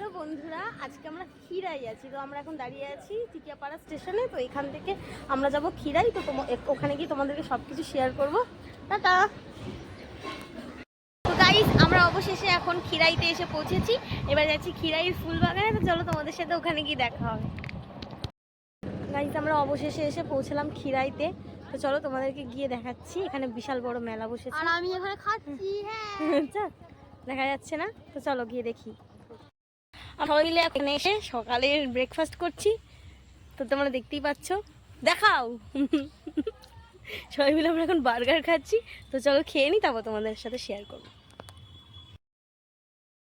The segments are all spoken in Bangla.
হ্যালো বন্ধুরা আজকে আমরা খিরাই আছি। তো আমরা এখন দাঁড়িয়ে আছি টিকিয়াপাড়া স্টেশনে তো এখান থেকে আমরা যাব খিরাই তো ওখানে গিয়ে তোমাদেরকে সব কিছু শেয়ার করব। টাটা! তো গাইস আমরা অবশেষে এখন খিরাইতে এসে পৌঁছেছি। এবার যাচ্ছি খিরাইয়ের ফুল বাগানে তো চলো তোমাদের সাথে ওখানে গিয়ে দেখা হবে। গাইস আমরা অবশেষে এসে পৌঁছলাম খিরাইতে তো চলো তোমাদেরকে গিয়ে দেখাচ্ছি। এখানে বিশাল বড় মেলা বসেছে। আর আমি এখানে খাচ্ছি হ্যাঁ। আচ্ছা, দেখা যাচ্ছে না? তো চলো গিয়ে দেখি। সবাই মিলে এখানে এসে সকালের ব্রেকফাস্ট করছি। তো তোমরা দেখতেই পাচ্ছ। দেখাও। সবাই মিলে আমরা এখন বার্গার খাচ্ছি। তো চলো খেয়ে নিই তারপর তোমাদের সাথে শেয়ার করব।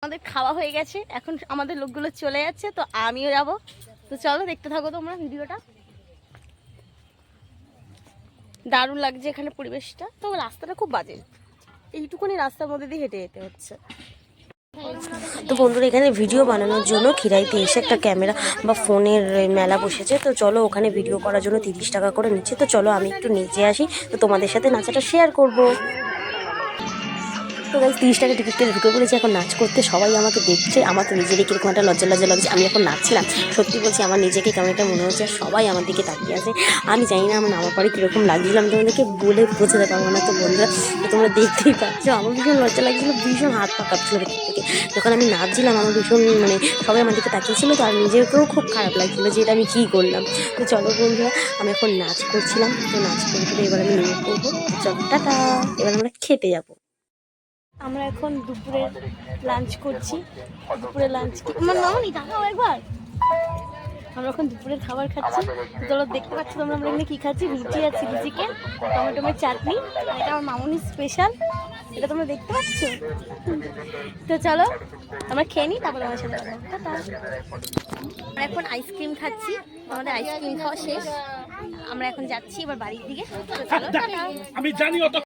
আমাদের খাওয়া হয়ে গেছে। এখন আমাদের লোকগুলো চলে যাচ্ছে, তো আমিও যাব। তো চলো দেখতে থাকো তোমরা ভিডিওটা। দারুণ লাগছে এখানে পরিবেশটা। তো রাস্তাটা খুব বাজে। এইটুকুনি রাস্তার মধ্যে দিয়ে হেঁটে যেতে হচ্ছে। তো বন্ধুরা, এখানে ভিডিও বানানোর জন্য খিরাইতে এসে একটা ক্যামেরা বা ফোনের মেলা বসেছে। তো চলো ওখানে ভিডিও করার জন্য তিরিশ টাকা করে নিচ্ছে। তো চলো আমি একটু নিচে আসি। তো তোমাদের সাথে নাচাটা শেয়ার করব। তো গাইজ তিরিশ টাকা টিকিট কেটে ঢুকে পড়েছি, এখন নাচ করতে সবাই আমাকে দেখছে, আমার তো নিজেরই কীরকম একটা লজ্জা লজ্জা লাগছে, আমি এখন নাচছিলাম। সত্যি বলছি, আমার নিজেকে কেমন একটা মনে হচ্ছে সবাই আমার দিকে তাকিয়ে আছে। আমি জানি না আমার নামার পরে কীরকম লাগছিল, আমি তোমাদেরকে বলে বোঝাতে পারব না তো বন্ধুরা তোমরা দেখতেই পাচ্ছ, আমার ভীষণ লজ্জা লাগছিল, ভীষণ হাত পা কাঁপছিল দেখতে থেকে। যখন আমি নাচছিলাম, আমার ভীষণ মানে সবাই আমার দিকে তাকিয়েছিল তো আর নিজেকেও খুব খারাপ লাগছিল যে এটা আমি কী করলাম। তো চলো বন্ধুরা, আমি এখন নাচ করছিলাম, তো নাচ করে করে এবার আমি নিয়ে করব চলো, টাটা, এবার আমরা খেতে যাব। আমরা এখন দুপুরে লাঞ্চ করছি। দুপুরে লাঞ্চ আমার নামনি টাকাও একবার। আমরা এখন দুপুরের খাবার খাচ্ছি। চলো দেখতে পাচ্ছ তোমরা আমরা এখানে কী খাচ্ছি? রুটি আর চিলি চিকেন টমেটোমের চাটনি। আর এটা আমার মামুনির স্পেশাল এটা তোমরা দেখতে পাচ্ছ? তো চলো আমরা খেয়ে নিই তারপরে আমার সাথে কথা আমরা এখন আইসক্রিম খাচ্ছি। আমাদের আইসক্রিম খাওয়া শেষ। আমরা এখন যাচ্ছি এবার বাড়ির দিকে। তো চলো। আমি জানি অত